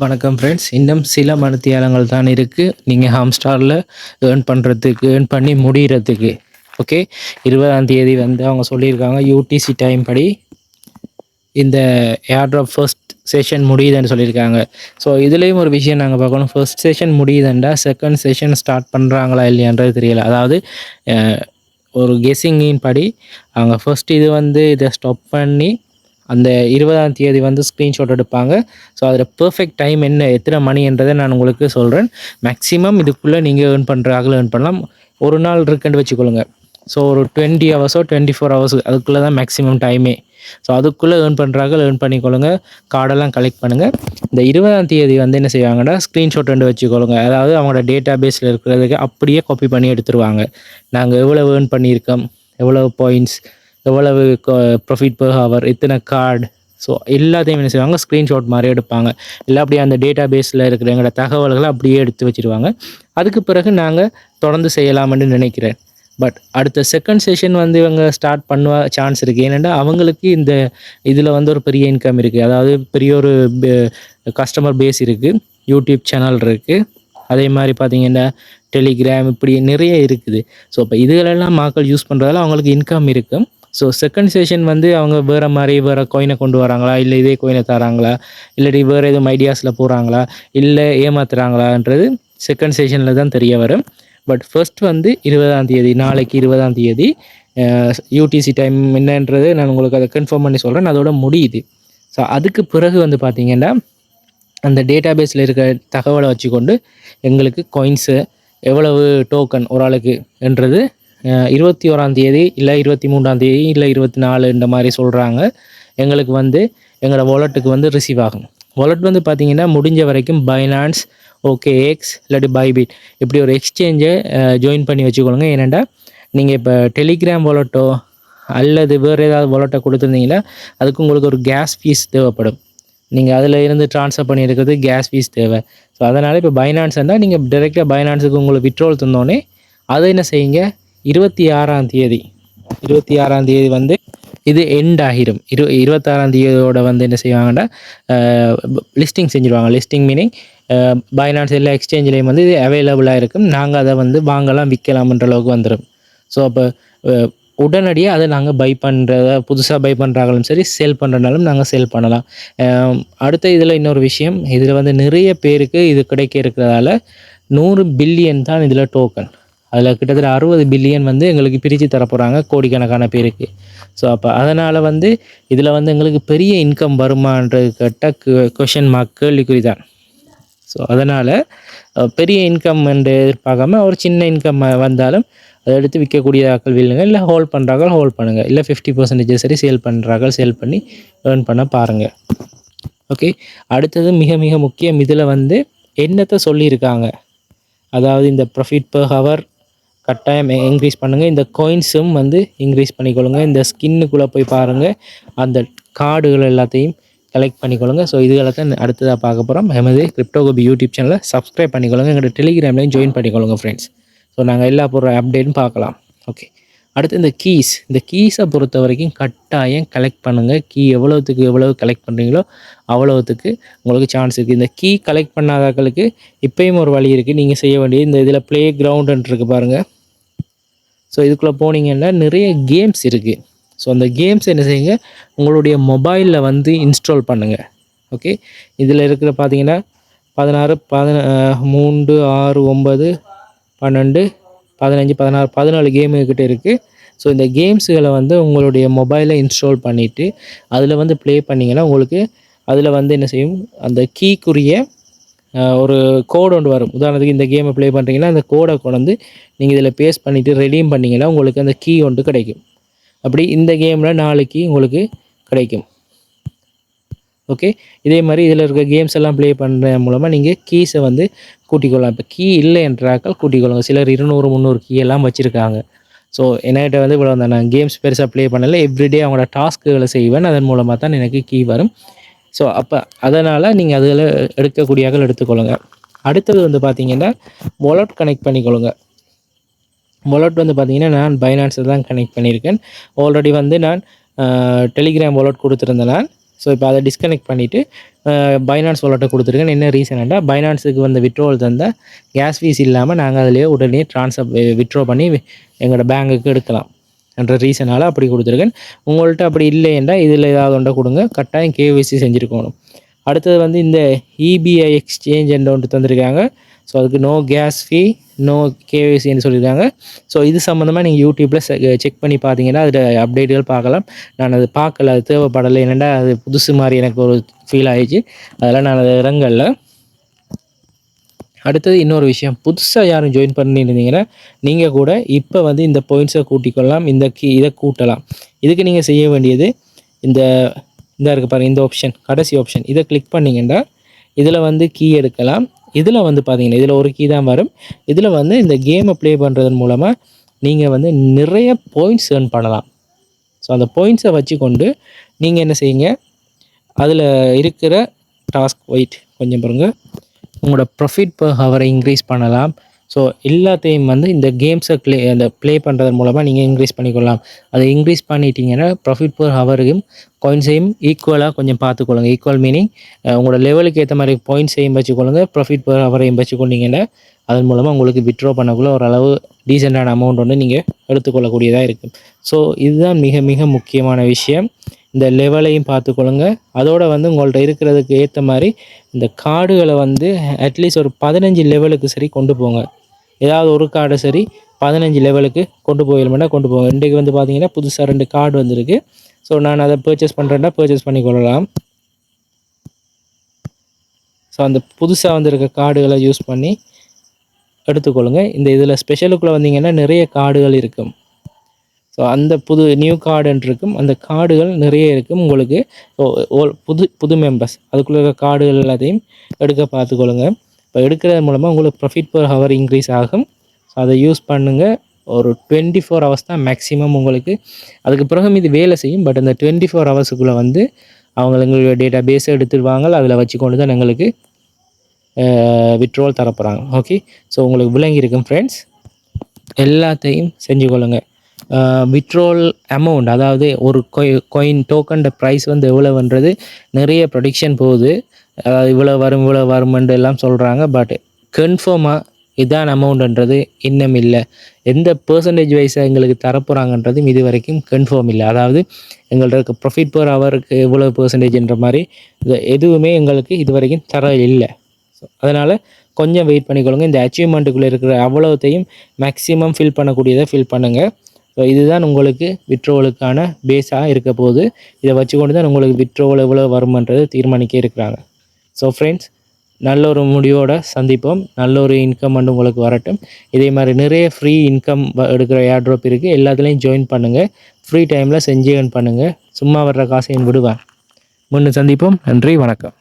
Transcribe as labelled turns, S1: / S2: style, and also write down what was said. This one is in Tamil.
S1: வணக்கம் ஃப்ரெண்ட்ஸ் இன்னும் சில மணித்தியாலங்கள் தான் இருக்குது நீங்கள் ஹாம்ஸ்டாரில் ஏர்ன் பண்ணுறதுக்கு ஏர்ன் பண்ணி முடிகிறதுக்கு ஓகே இருபதாம் தேதி வந்து அவங்க சொல்லியிருக்காங்க யூடிசி டைம் படி இந்த ஏர்ட்ராப் ஃபர்ஸ்ட் செஷன் முடியுதுன்னு சொல்லியிருக்காங்க. ஸோ இதுலேயும் ஒரு விஷயம் நாங்கள் பார்க்கணும். ஃபர்ஸ்ட் செஷன் முடியுதுண்டா செகண்ட் செஷன் ஸ்டார்ட் பண்ணுறாங்களா இல்லையான்றது தெரியல. அதாவது ஒரு கெஸ்ஸிங்கின் படி அவங்க ஃபர்ஸ்ட் இது வந்து இதை ஸ்டாப் பண்ணி அந்த இருபதாம் தேதி வந்து ஸ்க்ரீன்ஷாட் எடுப்பாங்க. ஸோ அதில் பெர்ஃபெக்ட் டைம் என்ன எத்தனை மணின்றதை நான் உங்களுக்கு சொல்கிறேன் மேக்ஸிமம் இதுக்குள்ளே நீங்கள் ஏர்ன் பண்ணுறாங்களோ ஏர்ன் பண்ணலாம். ஒரு நாள் இருக்குன்னு வச்சுக்கொள்ளுங்க. ஸோ ஒரு டுவெண்ட்டி ஹவர்ஸோ டுவெண்ட்டி ஃபோர் ஹவர்ஸ் அதுக்குள்ளே தான் மேக்ஸிமம் டைமே ஸோ அதுக்குள்ளே ஏர்ன் பண்ணுறாங்க ஏர்ன் பண்ணிக்கொள்ளுங்க. கார்டெல்லாம் கலெக்ட் பண்ணுங்கள் இந்த இருபதாம் தேதி வந்து என்ன செய்வாங்கன்னா ஸ்க்ரீன்ஷாட் ரெண்டு வச்சுக்கொள்ளுங்க. அதாவது அவங்களோட டேட்டா பேஸில் இருக்கிறதுக்கு அப்படியே காப்பி பண்ணி எடுத்துருவாங்க. நாங்கள் எவ்வளோ ஏர்ன் பண்ணியிருக்கோம் எவ்வளோ பாயிண்ட்ஸ் எவ்வளவு ப்ரொஃபிட் பர் ஹவர் எத்தனை கார்டு ஸோ எல்லாத்தையும் என்ன செய்வாங்க? ஸ்க்ரீன்ஷாட் மாதிரி எடுப்பாங்க. இல்லை அப்படியே அந்த டேட்டா பேஸில் இருக்கிற எங்களோட தகவல்களை அப்படியே எடுத்து வச்சிருவாங்க. அதுக்கு பிறகு நாங்கள் தொடர்ந்து செய்யலாம்னு நினைக்கிறேன். பட் அடுத்த செகண்ட் செஷன் வந்து இவங்க ஸ்டார்ட் பண்ணுவ சான்ஸ் இருக்குது ஏனென்னா அவங்களுக்கு இந்த இதில் வந்து ஒரு பெரிய இன்கம் இருக்குது அதாவது பெரிய ஒரு கஸ்டமர் பேஸ் இருக்குது யூடியூப் சேனல் இருக்குது அதே மாதிரி பார்த்தீங்கன்னா டெலிகிராம் இப்படி நிறைய இருக்குது. ஸோ இப்போ இதுகளெல்லாம் மக்கள் யூஸ் பண்ணுறதால அவங்களுக்கு இன்கம் இருக்கும் ஸோ செகண்ட் செஷன் வந்து அவங்க வேறு மாதிரி வேறு கோயினை கொண்டு வராங்களா? இல்லை இதே கோயினை தராங்களா? இல்லாட்டி வேறு எதுவும் ஐடியாஸில் போகிறாங்களா இல்லை ஏமாத்துறாங்களான்றது செகண்ட் செஷனில் தான் தெரிய வரும். பட் ஃபர்ஸ்ட் வந்து இருபதாம் தேதி நாளைக்கு இருபதாம் தேதி யூடிசி டைம் என்னன்றது நான் உங்களுக்கு அதை கன்ஃபார்ம் பண்ணி சொல்கிறேன் அதோட முடியுது. ஸோ அதுக்கு பிறகு வந்து பார்த்தீங்கன்னா அந்த டேட்டாபேஸில் இருக்க தகவலை வச்சுக்கொண்டு எங்களுக்கு காயின்ஸு எவ்வளவு டோக்கன் ஒரு ஆளுக்கு என்றது இருபத்தி ஓராம் தேதி இல்லை இருபத்தி மூன்றாம் தேதி இல்லை இருபத்தி நாலு இந்த மாதிரி சொல்கிறாங்க எங்களுக்கு வந்து எங்களோட வாலெட்டுக்கு வந்து ரிசீவ் ஆகும். வாலெட் வந்து பார்த்தீங்கன்னா முடிஞ்ச வரைக்கும் பைனான்ஸ் ஓகே எக்ஸ் இல்லாட்டி பைபிட் இப்படி ஒரு எக்ஸ்சேஞ்சை ஜாயின் பண்ணி வச்சுக்கொள்ளுங்க. ஏனெண்டா நீங்கள் இப்போ டெலிகிராம் வாலெட்டோ அல்லது வேறு ஏதாவது வாலெட்டை கொடுத்துருந்தீங்கன்னா அதுக்கு உங்களுக்கு ஒரு கேஸ் ஃபீஸ் தேவைப்படும். நீங்கள் அதில் இருந்து ட்ரான்ஸ்ஃபர் பண்ணியிருக்கிறது கேஸ் ஃபீஸ் தேவை. ஸோ அதனால் இப்போ பைனான்ஸ் இருந்தால் நீங்கள் டைரெக்டாக பைனான்ஸுக்கு உங்களுக்கு விட்ரோல் தந்தோடனே அதை என்ன செய்யுங்க? இருபத்தி ஆறாம் தேதி. இருபத்தி ஆறாம் தேதி வந்து இது எண்ட் ஆகிரும். இரு இருபத்தாறாம் தேதியோட வந்து என்ன செய்வாங்கன்னா லிஸ்டிங் செஞ்சுருவாங்க. லிஸ்டிங் மீனிங் பைனான்ஸ் எல்லா எக்ஸ்சேஞ்சிலையும் வந்து இது அவைலபிளாக இருக்கும். நாங்கள் அதை வந்து வாங்கலாம் விற்கலாம்ன்ற அளவுக்கு வந்துடும் ஸோ அப்போ உடனடியாக அதை நாங்கள் பை பண்ணுறத புதுசாக பை பண்ணுறாங்களும் சரி சேல் பண்ணுறனாலும் நாங்கள் சேல் பண்ணலாம். அடுத்த இதில் இன்னொரு விஷயம் இதில் வந்து நிறைய பேருக்கு இது கிடைக்க இருக்கிறதால நூறு பில்லியன் தான் இதில் டோக்கன் அதில் கிட்டத்தட்ட அறுபது பில்லியன் வந்து எங்களுக்கு பிரித்து தரப்போகிறாங்க கோடிக்கணக்கான பேருக்கு. ஸோ அப்போ அதனால் வந்து இதில் வந்து எங்களுக்கு பெரிய இன்கம் வருமானது கேட்டால் கொஷின் மார்க் கேள்விக்குறி தான் ஸோ அதனால் பெரிய இன்கம் என்று எதிர்பார்க்காம ஒரு சின்ன இன்கம் வந்தாலும் அதை எடுத்து விற்கக்கூடிய ஆக்கள் வில்லுங்க இல்லை ஹோல்ட் பண்ணுறாங்க ஹோல்ட் பண்ணுங்கள் இல்லை ஃபிஃப்டி பர்சன்டேஜ் சரி சேல் பண்ணுறாங்க சேல் பண்ணி ஏர்ன் பண்ண பாருங்கள் ஓகே அடுத்தது மிக மிக முக்கியம். இதில் வந்து என்னத்தை சொல்லியிருக்காங்க? அதாவது இந்த ப்ரொஃபிட் பர் ஹவர் கட்டாயம் இன்க்ரீஸ் பண்ணுங்கள் இந்த கோயின்ஸும் வந்து இன்க்ரீஸ் பண்ணிக்கொள்ளுங்க. இந்த ஸ்கின்னுக்குள்ளே போய் பாருங்கள் அந்த கார்டுகள் எல்லாத்தையும் கலெக்ட் பண்ணிக்கொள்ளுங்க. ஸோ இதுகளை தான் அடுத்ததாக பார்க்க போகிறோம் எமது கிரிப்டோகோபி யூடியூப் சேனலை சப்ஸ்கிரைப் பண்ணிக்கொள்ளுங்க. எங்களோட டெலிகிராம்லையும் ஜாயின் பண்ணிக்கொள்ளுங்க ஃப்ரெண்ட்ஸ் ஸோ நாங்கள் எல்லா போடுற அப்டேட்டும் பார்க்கலாம். ஓகே அடுத்து இந்த கீஸ் இந்த கீஸை பொறுத்த வரைக்கும் கட்டாயம் கலெக்ட் பண்ணுங்கள் கீ எவ்வளோத்துக்கு எவ்வளோ கலெக்ட் பண்ணுறீங்களோ அவ்வளோத்துக்கு உங்களுக்கு சான்ஸ் இருக்குது இந்த கீ கலெக்ட் பண்ணாதாக்களுக்கு இப்போயும் ஒரு வழி இருக்குது நீங்கள் செய்ய வேண்டியது இந்த இதில் ப்ளே கிரவுண்டுன்ட்டு இருக்குது பாருங்கள் ஸோ இதுக்குள்ளே போனீங்கன்னா நிறைய கேம்ஸ் இருக்குது ஸோ அந்த கேம்ஸ் என்ன செய்யுங்க? உங்களுடைய மொபைலில் வந்து இன்ஸ்டால் பண்ணுங்கள் ஓகே இதில் இருக்கிற பார்த்தீங்கன்னா பதினாறு பதின மூன்று ஆறு ஒம்பது பன்னெண்டு பதினஞ்சு பதினாறு பதினாலு கேமு இருக்குது ஸோ இந்த கேம்ஸுகளை வந்து உங்களுடைய மொபைலில் இன்ஸ்டால் பண்ணிவிட்டு அதில் வந்து ப்ளே பண்ணிங்கன்னா உங்களுக்கு அதில் வந்து என்ன செய்யும்? அந்த கீக்குரிய ஒரு கோடு ஒன்று வரும். உதாரணத்துக்கு இந்த கேமை ப்ளே பண்ணுறீங்கன்னா அந்த கோடை கொண்டு வந்து நீங்கள் இதில் பேஸ்ட் பண்ணிவிட்டு ரெடீம் பண்ணிங்கன்னா உங்களுக்கு அந்த கீ ஒன்று கிடைக்கும். அப்படி இந்த கேமில் நாலு கீ உங்களுக்கு கிடைக்கும். ஓகே இதே மாதிரி இதில் இருக்க கேம்ஸ் எல்லாம் ப்ளே பண்ணுற மூலமாக நீங்கள் கீஸை வந்து கூட்டிக்கொள்ளலாம் இப்போ கீ இல்லை என்றாக்கள் கூட்டிக்கொள்ளுங்க சிலர் இருநூறு முந்நூறு கீ எல்லாம் வச்சுருக்காங்க. ஸோ என்கிட்ட வந்து இவ்வளோ நான் கேம்ஸ் பெருசாக ப்ளே பண்ணலை. எவ்ரிடே அவங்களோட டாஸ்க்குகளை செய்வேன். அதன் மூலமாக தான் எனக்கு கீ வரும். ஸோ அப்போ அதனால் நீங்கள் அதில் எடுக்கக்கூடியாக்கள் எடுத்துக்கொள்ளுங்க. அடுத்தது வந்து பார்த்தீங்கன்னா வொலட் கனெக்ட் பண்ணிக்கொள்ளுங்க. வொலட் வந்து பார்த்தீங்கன்னா நான் பைனான்ஸில் தான் கனெக்ட் பண்ணியிருக்கேன். ஆல்ரெடி வந்து நான் டெலிகிராம் வொலட் கொடுத்துருந்தேன் நான். ஸோ இப்போ அதை டிஸ்கனெக்ட் பண்ணிவிட்டு பைனான்ஸ் வாலெட்டை கொடுத்துருக்கேன். என்ன ரீசனாண்டா பைனான்ஸுக்கு வந்த விட்ரோல் தந்தால் கேஸ் ஃபீஸ் இல்லாமல் நாங்கள் அதிலேயே உடனே ட்ரான்ஸ்ஃபர் விட்ரோ பண்ணி எங்களோட பேங்குக்கு எடுக்கலாம். என்ற ரீசனால் அப்படி கொடுத்துருக்கேன். உங்கள்கிட்ட அப்படி இல்லைன்னா இதில் ஏதாவது ஒன்றை கொடுங்க. கட்டாயம் கேவிசி செஞ்சுருக்கணும். அடுத்தது வந்து இந்த இபிஐ எக்ஸ்சேஞ்ச் என்ற ஒன்று தந்திருக்காங்க. ஸோ அதுக்கு நோ கேஸ் ஃபீ நோ கேவிசின்னு சொல்லியிருக்காங்க. ஸோ இது சம்மந்தமாக நீங்கள் யூடியூப்பில் செக் பண்ணி பார்த்தீங்கன்னா அதில் அப்டேட்டுகள் பார்க்கலாம். நான் அது பார்க்கல அது தேவைப்படலை. என்னென்னா அது புதுசு மாதிரி எனக்கு ஒரு ஃபீல் ஆயிடுச்சு. அதெல்லாம் நான் அதை இறங்கலை. அடுத்தது இன்னொரு விஷயம். புதுசாக யாரும் ஜாயின் பண்ணியிருந்தீங்கன்னா நீங்கள் கூட இப்போ வந்து இந்த பாயிண்ட்ஸை கூட்டிக்கொள்ளலாம். இந்த கீ இதை கூட்டலாம். இதுக்கு நீங்கள் செய்ய வேண்டியது இந்த இந்த இருக்குது பாருங்கள் இந்த ஆப்ஷன் கடைசி ஆப்ஷன் இதை கிளிக் பண்ணிங்கன்னா இதில் வந்து கீ எடுக்கலாம். இதில் வந்து பார்த்தீங்கன்னா இதில் ஒரு கீ தான் வரும். இதில் வந்து இந்த கேமை ப்ளே பண்ணுறதன் மூலமாக நீங்கள் வந்து நிறைய பாயிண்ட்ஸ் ஏர்ன் பண்ணலாம். ஸோ அந்த பாயிண்ட்ஸை வச்சுக்கொண்டு நீங்கள் என்ன செய்யுங்க அதில் இருக்கிற டாஸ்க் வெயிட் கொஞ்சம் பாருங்கள் உங்களோட ப்ரொஃபிட் பர் ஹவரை இன்க்ரீஸ் பண்ணலாம். ஸோ எல்லாத்தையும் வந்து இந்த கேம்ஸை ப்ளே அந்த ப்ளே பண்ணுறதன் மூலமாக நீங்கள் இன்க்ரீஸ் பண்ணிக்கொள்ளலாம். அதை இன்க்ரீஸ் பண்ணிட்டீங்கன்னா ப்ராஃபிட் பர் ஹவருக்கும் காயின்ஸையும் ஈக்குவலாக கொஞ்சம் பார்த்துக்கொள்ளுங்க. ஈக்குவல் மீனிங் உங்களோட லெவலுக்கு ஏற்ற மாதிரி பாயிண்ட்ஸையும் வச்சுக்கொள்ளுங்க. ப்ராஃபிட் பர் ஹவரையும் வச்சுக்கொண்டீங்கன்னா அதன் மூலமாக உங்களுக்கு விட்ரா பண்ணக்குள்ள ஓரளவு டீசெண்டான அமௌண்ட் வந்து நீங்கள் எடுத்துக்கொள்ளக்கூடியதாக இருக்கும். ஸோ இதுதான் மிக மிக முக்கியமான விஷயம். இந்த லெவலையும் பார்த்துக்கொள்ளுங்க. அதோடு வந்து உங்கள்கிட்ட இருக்கிறதுக்கு ஏற்ற மாதிரி இந்த கார்டுகளை வந்து அட்லீஸ்ட் ஒரு பதினஞ்சு லெவலுக்கு சரி கொண்டு போங்க. ஏதாவது ஒரு கார்டை சரி பதினஞ்சு லெவலுக்கு கொண்டு போயிடணும்னா கொண்டு போங்க. இன்றைக்கு வந்து பார்த்தீங்கன்னா புதுசாக ரெண்டு கார்டு வந்திருக்கு. ஸோ நான் அதை பர்ச்சேஸ் பண்ணுறேன்னா பர்ச்சேஸ் பண்ணிக்கொள்ளலாம் ஸோ அந்த புதுசாக வந்திருக்க கார்டுகளை யூஸ் பண்ணி எடுத்துக்கொள்ளுங்கள் இந்த இதில் ஸ்பெஷலுக்குள்ளே வந்தீங்கன்னா நிறைய கார்டுகள் இருக்கும். ஸோ அந்த புது நியூ கார்டுன்னு இருக்கும் அந்த கார்டுகள் நிறைய இருக்கும். உங்களுக்கு புது புது மெம்பர்ஸ் அதுக்குள்ளே இருக்கிற கார்டுகள் எல்லாத்தையும் எடுக்க பார்த்துக்கொள்ளுங்க. இப்போ எடுக்கிறது மூலமாக உங்களுக்கு ப்ராஃபிட் பர் ஹவர் இன்க்ரீஸ் ஆகும். ஸோ அதை யூஸ் பண்ணுங்கள் ஒரு டுவெண்ட்டி ஃபோர் ஹவர்ஸ் தான் மேக்ஸிமம் உங்களுக்கு. அதுக்கு பிறகு இது வேலை செய்யும். பட் அந்த டுவெண்ட்டி ஃபோர் ஹவர்ஸுக்குள்ளே வந்து அவங்க எங்களுடைய டேட்டா பேஸை எடுத்துருவாங்க அதில் வச்சு கொண்டு தான் எங்களுக்கு விட்ரோல் தரப்போகிறாங்க ஓகே ஸோ உங்களுக்கு விளங்கி இருக்கும் ஃப்ரெண்ட்ஸ் எல்லாத்தையும் செஞ்சு கொள்ளுங்கள் விட்ரோல் அமௌண்ட் அதாவது ஒரு கொயின் டோக்கன் ப்ரைஸ் வந்து எவ்வளோன்றது நிறைய ப்ரொடிக்ஷன் போகுது. அதாவது இவ்வளோ வரும் இவ்வளோ வருமென்று எல்லாம் சொல்கிறாங்க பட் கன்ஃபார்மாக இதான் அமௌண்ட்ன்றது இன்னும் இல்லை. எந்த பர்சன்டேஜ் வைஸாக எங்களுக்கு தரப்போகிறாங்கன்றதும் இது வரைக்கும் கன்ஃபார்ம் இல்லை. அதாவது எங்கள்கிட்ட இருக்க ப்ராஃபிட் பர் ஹவருக்கு எவ்வளோ பர்சன்டேஜ்ன்ற மாதிரி எதுவுமே எங்களுக்கு இது வரைக்கும் தர இல்லை. ஸோ அதனால் கொஞ்சம் வெயிட் பண்ணிக்கொள்ளுங்க. இந்த அச்சீவ்மெண்ட்டுக்குள்ளே இருக்கிற அவ்வளோத்தையும் மேக்ஸிமம் ஃபில் பண்ணக்கூடியதை ஃபில் பண்ணுங்கள் ஸோ இதுதான் உங்களுக்கு விட்ரோவலுக்கான பேஸாக இருக்க போகுது. இதை வச்சுக்கொண்டு தான் உங்களுக்கு விட்ரோவல் எவ்வளோ வருமன்றது தீர்மானிக்க இருக்கிறாங்க. ஸோ ஃப்ரெண்ட்ஸ் நல்ல ஒரு முடிவோட சந்திப்போம். நல்ல ஒரு இன்கம் வந்து உங்களுக்கு வரட்டும். இதே மாதிரி நிறைய ஃப்ரீ இன்கம் எடுக்கிற ஏர்ட்ராப் இருக்குது எல்லாத்துலேயும் ஜாயின் பண்ணுங்கள் ஃப்ரீ டைமில் செஞ்சு earn பண்ணுங்கள் சும்மா வர்ற காசையும் விடுவேன். முன்னு சந்திப்போம். நன்றி. வணக்கம்.